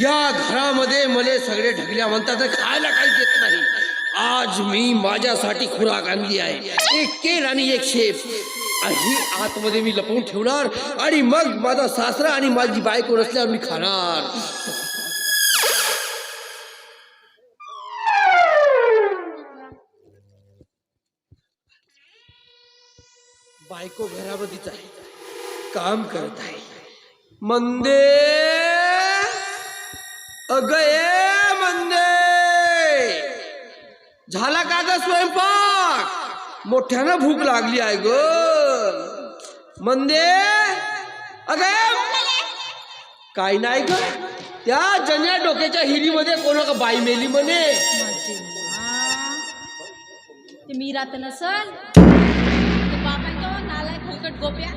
या घरामध्ये मले सगळे ढकल्या म्हणतात तर खायला काही देत नाही. आज मी माझ्यासाठी खुराक आणली आहे. एक केल आणि एक शेप. ही आतमध्ये मी लपवून ठेवणार आणि मग माझा सासरा आणि माझी बायको नसल्यावर मी खाणार. बायको घरामध्येच आहे. काम करत आहे. मंदे अगये म्हणजे झाला का ग स्वयंपाक? मोठ्यानं भूक लागली आहे ग. म्हणजे अगय काय नाही ग. त्या जन्या डोक्याच्या हिरीमध्ये कोण का बाई मेली म्हणे? ते मी राहत नसल. तो बाप नालाय फुकट गोप्या.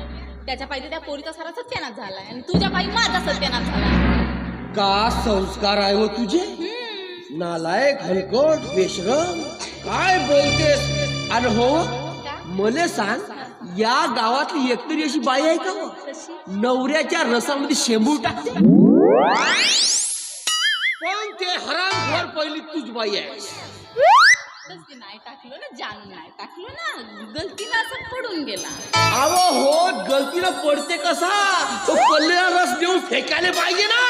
त्याच्या पाहिजे त्या पोरीचा सारा सत्यानाश झालाय. आणि तुझ्या पायी माझा सत्यानाश झालाय. का संस्कार आहे हो तुझे? नालायक हलकट बेशरम. काय बोलतेस? अरे हो मले सांग या गावातली एकतरी अशी बाई आहे का हो? नवऱ्याच्या रसामध्ये शेंबूर टाकते. पण ते हरामखोर पहिली तुझ बाई आहे? तसं नाही टाकलं ना नाही टाकलं ना. गलतीनं असं पडून गेला. अव हो गलतीनं पडते कसा? तो पडलेला रस देऊन फेकायला पाहिजे ना.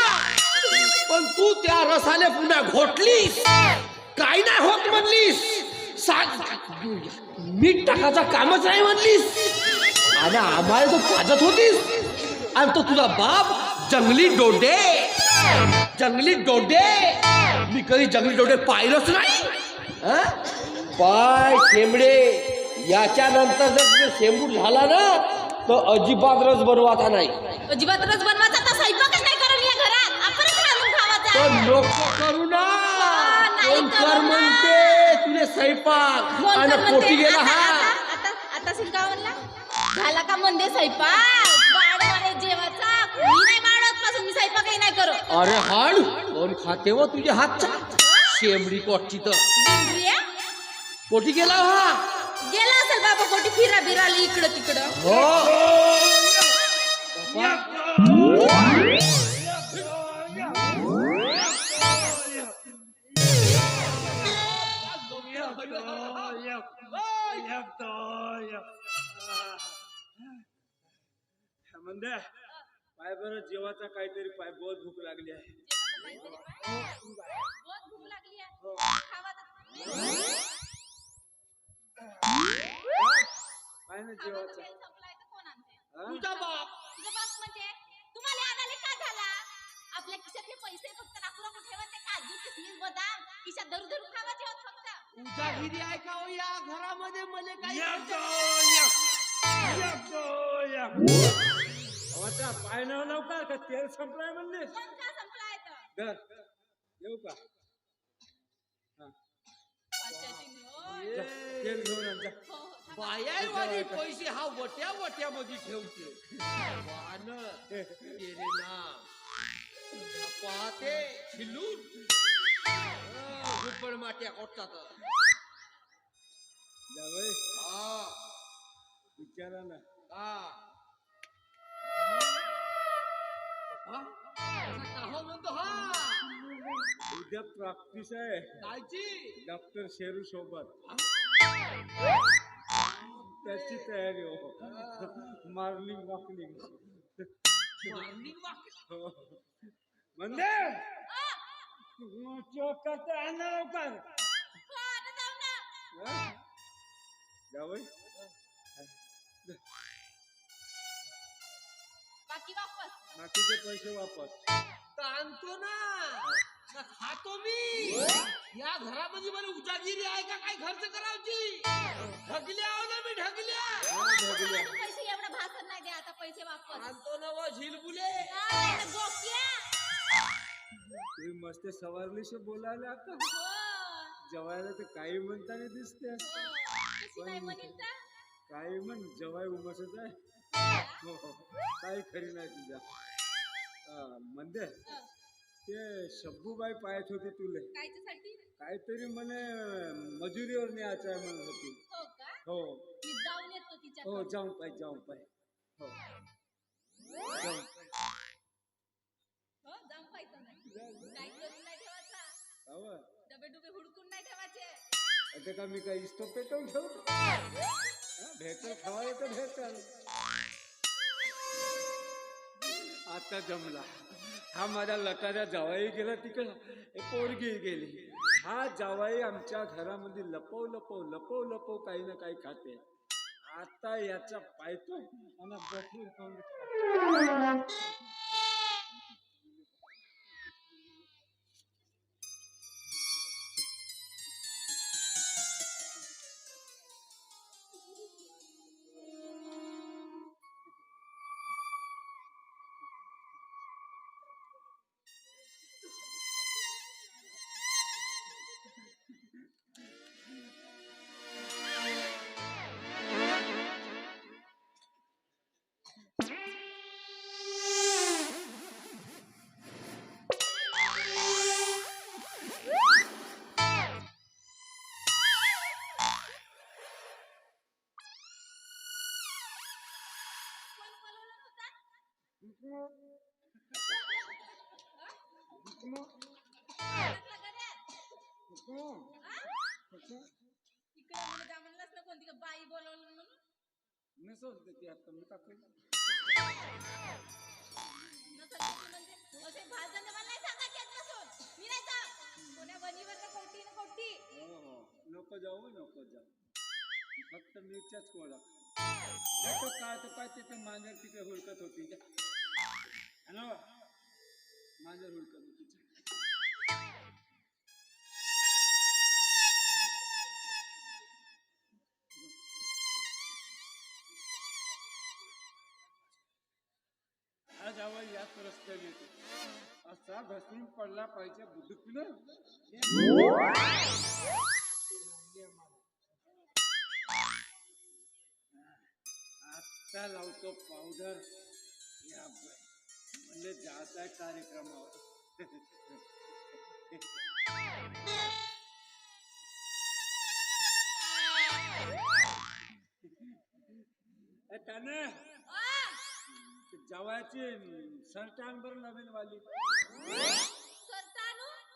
पण तू त्या रसाने पुन्हा घोटलीस. काय नाही होत म्हणलीस. मीठ टाकायचा कामच नाही म्हणलीस. आणि आम्हाला तो पाजत होतीस. आणि तो तुझा बाप जंगली डोडे. जंगली डोडे. मी कधी जंगली डोडे पाहिलंच नाही. पाय शेंबडे. याच्यानंतर जर तुझं शेंबूड झाला ना तर अजिबात रस बनवाचा नाही. अजिबात रस बनवायचा तर स्वयंपाकच नाही करून या घरात. आपण करू ना कोण करू. म्हणते? तुले स्वयंपाक कोण आणि तर म्हणते, पोटी गेला आता- हा. आता आता आता सिंगा म्हणला झाला का म्हणते स्वयंपाक वाढवाने जेवाचा. मी नाही वाढवत पासून मी स्वयंपाकही नाही करत. अरे हाड कोण खाते व तुझ्या हातचा? शेंबडी कोटची तर. आहे? पोटी गेला हा. गेला असेल बाबा कोटी फिरा बिराली इकडं तिकडं. हो. जेवाचा काहीतरी पाय बहुत भूक लागली आहे. ना आणते? हा? तुझा बाप. तुझा म्हणजे? आहे का? हो या घरामध्ये मले काही. जेवाचा पाय न लवकर का? तेल संपलाय म्हणले. तर धर. येऊ का? हा. पाचशेची नोट. जा, तेल घेऊन आण जा. हो. बायावानी पैसे हा वट्या वट्यामध्ये ठेवते. वान केले ना पाहते छिलून. गुप्पड माट्या कोटतात. जावई, हा. विचारा ना. हा. हा? म्हणतो उद्या प्रॅक्टिस आहे. कायची डॉक्टर शेरू सोबत. त्याची तयारी हो. मॉर्निंग वॉकिंग मॉर्निंग वॉक म्हणजे? चोक करता आणा लवकर? जावई बाकी वापस. बाकीचे पैसे वापस. आणतो ना. खातो मी. या घरामध्ये मला उजागिरी आहे का? काय खर्च करायची ढगल्या आहो ना मी ढगल्या हा, ढगल्या. पैसे एवढं भाषण नाही द्या आता पैसे वापस. आणतो ना व झिलबुले. बोक्या. तुम्ही मस्त सवारलीशी बोलायला आता. हो, जेवायला तर काही म्हणताना दिसते. हो. कशी नाही म्हणेल तर? काही म्हण जवाय उमसच आहे. हो. हो काही खरी नाही तुझ्या. हा, म्हणजे हो. ते शब्बूबाई पाहत होती तुले. कायच्यासाठी? काहीतरी म्हणे मजुरीवर न्यायचं आहे म्हणत होती. हो का? हो. मी जाऊन येतो तिच्या हो जाऊन पाय जाऊन पाय. हो. जाऊन हो, जाऊन झोपायचं नाही. काही करून नाही ठेवायचा. हवं डबे डुबे हुडकून नाही ठेवायचे. आता का मी काही इस्तो पेटवून ठेवतो. हा, भेटल खवाय तर भेटल. आता जमला. हा माझ्या लटाऱ्या जावाई गेला तिकडं. पोरगी गेली. हा जावाई आमच्या घरामध्ये लपव लपव लपव लपव काही ना काही खाते. आता याचा पायतो आणि बसून इकडे म्हणून त्या म्हणलंच ना कोणती का बाई बोलवलं म्हणून मी सोडते ती आता मी टाकेल नसेल तर म्हणजे असे भाजण मला नाही सांगायचे आहेत नसून मी नाही सांग कोण्या बनीवर का कोटी ना कोटी हो हो नको जाऊ नको जाऊ फक्त मिरच्याच कोळा. नको काय तर काय ते मांजर तिकडे हुडकत होती. हॅलो. मांजर हुडकत होती हा जावा याच रस्त्याने येतो असा घसरून पडला पाहिजे बुद्धुकलं आत्ता लावतो पावडर या म्हणजे जात आहे कार्यक्रमावर त्याने शर्ट आण बरं नवीन वाली.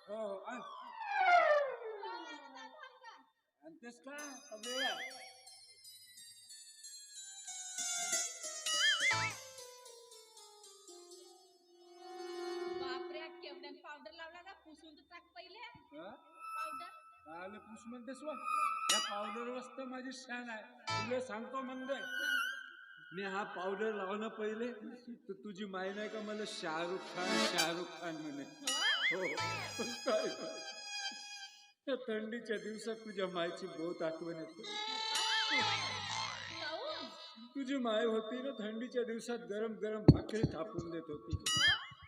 हो हो आण. आणतेस का? आलं पुष म्हणतेस या पावडर वस्त माझी शान आहे. तुला सांगतो म्हणजे मी हा पावडर लावणं पहिले तर तुझी माय नाही का मला शाहरुख खान शाहरुख खान म्हणे. हो? काय? त्या थंडीच्या दिवसात तुझ्या मायची बहुत आठवण येते. तुझी माय होती ना थंडीच्या दिवसात गरम गरम भाकरी थापून देत होती.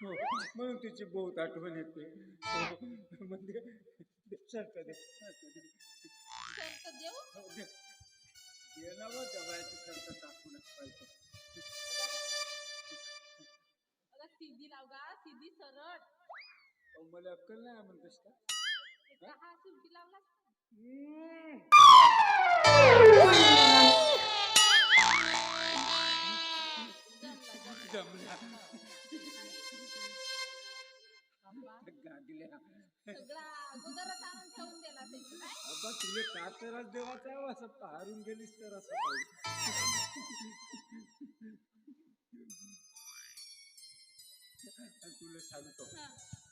हो, म्हणून तिची बहुत आठवण येते. हो, म्हणजे म्हणजे सारखं दे सारखं दे शर्ट देऊ? हो, दे. दे बा जवायची सारखं टाकूनच पाहिजे अगं सीधी लाव गा सीधी सरळ. अहो, मला अक्कल नाही आहे म्हणतेस का? हा सुलटी लावला जमला बाबा, गागल्या. सगळा अगोदरच आणून ठेवून दिला त्याची काय अब्बा तुले का त्रास देवाचा आहे? असं पहारून गेलीस तर असं पाहिजे तुला सांगतो. हा,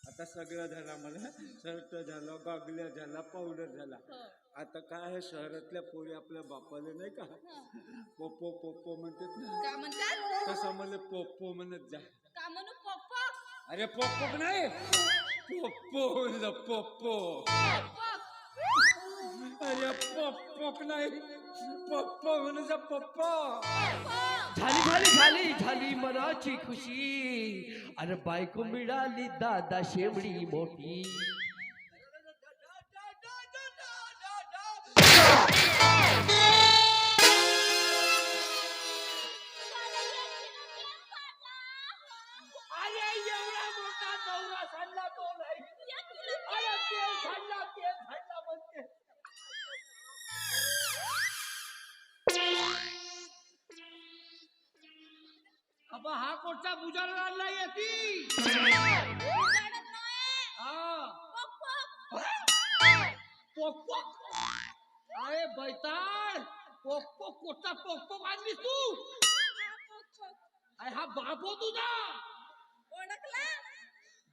आता सगळं झालं मला. शर्ट झालं गागल्या झाला पावडर झाला. हो. आता काय आहे? शहरातल्या पोरी आपल्या बापाला नाही का? पोपो पोपो म्हणतात ना. का म्हणतात? तसं मला पोपो म्हणत जा. का म्हणू? पप्पा अरे पोपो नाही. पोपो म्हणलं पोपो अरे पप्पो नाही पप्प म्हणून पप्प. झाली झाली झाली झाली मनाची खुशी. अरे बायको मिळाली दादा शेवडी मोठी. आमचा बुजारा लागला येती अरे बैताळ कोटा तू? हा तुझा.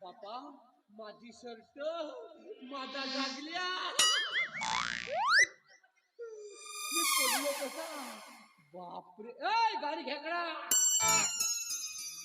बापा माझी शर्ट माझा गाजल्या बापरे. ए गाडी घेकडा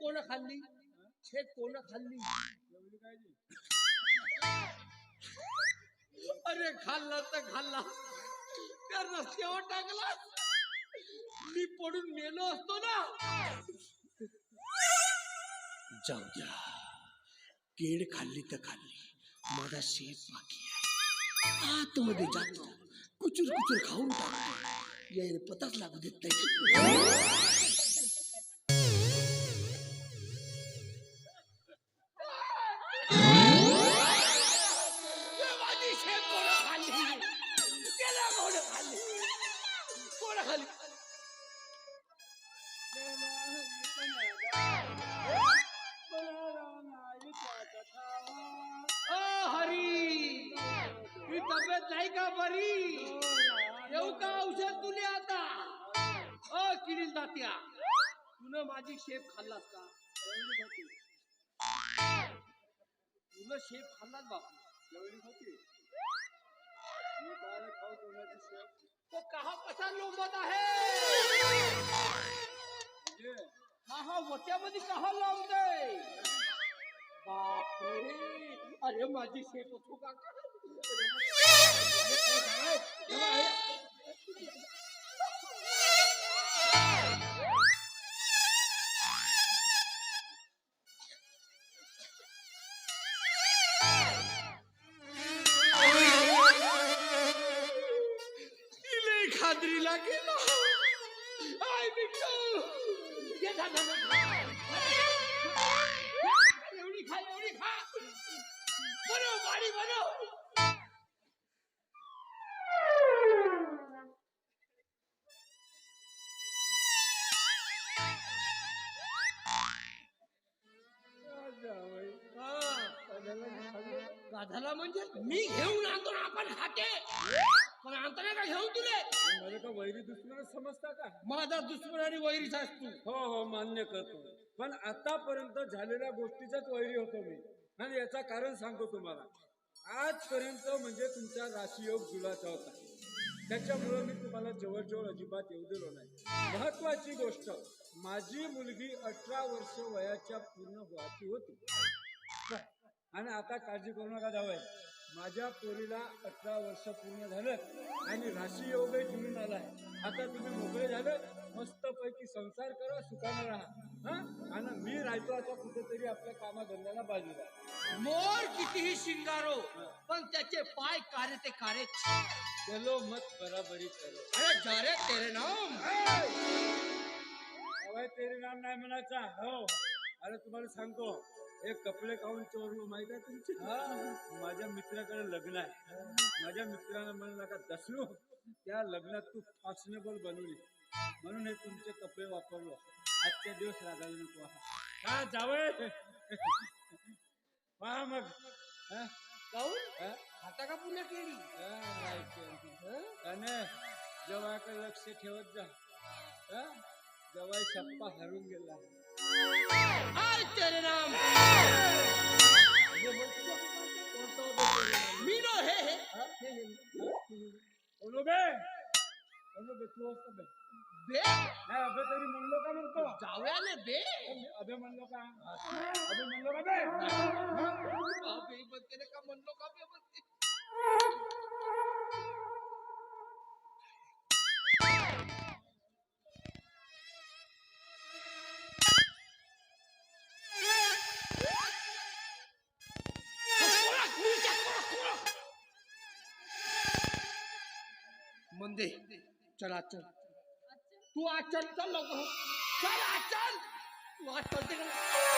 कोण खाल्ली? छेद कोण खाल्ली? अरे खाल्ला तर खाल्ला. त्या रस्त्यावर टाकला. मी पडून मेलो असतो ना. जाऊ द्या. केड खाल्ली तर खाल्ली. माझा शेत बाकी आहे. आतमध्ये जातो. कुचूर कुचूर खाऊन टाकतो. यायला पताच लागू देत नाही. तब्येत नाही का बरी? येऊ का औषध तुले आता. ओ किडील दात्या तुनं माझी शेप खाल्लास का? तुनं शेप खाल्लास बापू तो कहा कसा लोंबत आहे? म्हणजे हा हा वट्यामध्ये कहा लावतोय? बापरे! अरे माझी शेप होतो का? गाधाला म्हणजे मी घेऊन आणतो ना आपण खाते पण आणतो नाही का घेऊन तुले? मला का वैरी दुश्मन समजता का? माझा दुश्मन आणि वैरीचा तू हो हो मान्य करतो. पण आतापर्यंत झालेल्या गोष्टीचाच वैरी होतो मी. आणि याचा कारण सांगतो तुम्हाला. आजपर्यंत म्हणजे तुमचा राशीयोग जुलाचा होता. त्याच्यामुळे मी तुम्हाला जवळजवळ अजिबात येऊ दिलो नाही. महत्वाची गोष्ट माझी मुलगी अठरा वर्ष वयाच्या पूर्ण व्हायची होती. आणि आता काळजी करू नका जावं माझ्या पोरीला अठरा वर्ष पूर्ण झालं आणि राशी योगही जुळून आलाय आता तुम्ही मोकळे झालं? मस्तपैकी संसार करा सुखाने राहा. हा? आणि मी राहतो आता कुठेतरी आपल्या कामाधंद्याला बाजूला. मोर कितीही शिंगारो पण त्याचे पाय कारे ते कारे. चलो मत बराबरी करो. अरे जा रे तेरे नाम. अवय तेरे नाम नाही म्हणायचा. हो. अरे तुम्हाला सांगतो हे कपडे खाऊन चोरलो माहीत आहे तुमचे? माझ्या मित्राकडे लग्न आहे. माझ्या मित्रानं म्हणलं का दसलो त्या लग्नात तू फॅशनेबल बनवली. म्हणून हे तुमचे कपडे वापरलो. आजच्या दिवस रागायला नको हा जावय पहा मग. हा? काऊन? खाता का पुण्या केली? हा, जवाकडे लक्ष ठेवत जा. हा? जवाई शप्पा हरून गेला. तेरे नाम. मी नो हे. हे? बोलो बे. अबे बे तू असतो बे. बे? नाही अबे तरी म्हणलो का म्हणतो जावयाने बे. अभे म्हणलो का? अभे म्हणलो का बे? अबे का म्हणलो का बे बत्ते? मंदे. चल आज चल तू आज चल चल लवकर. चल आज चल तू आज चलते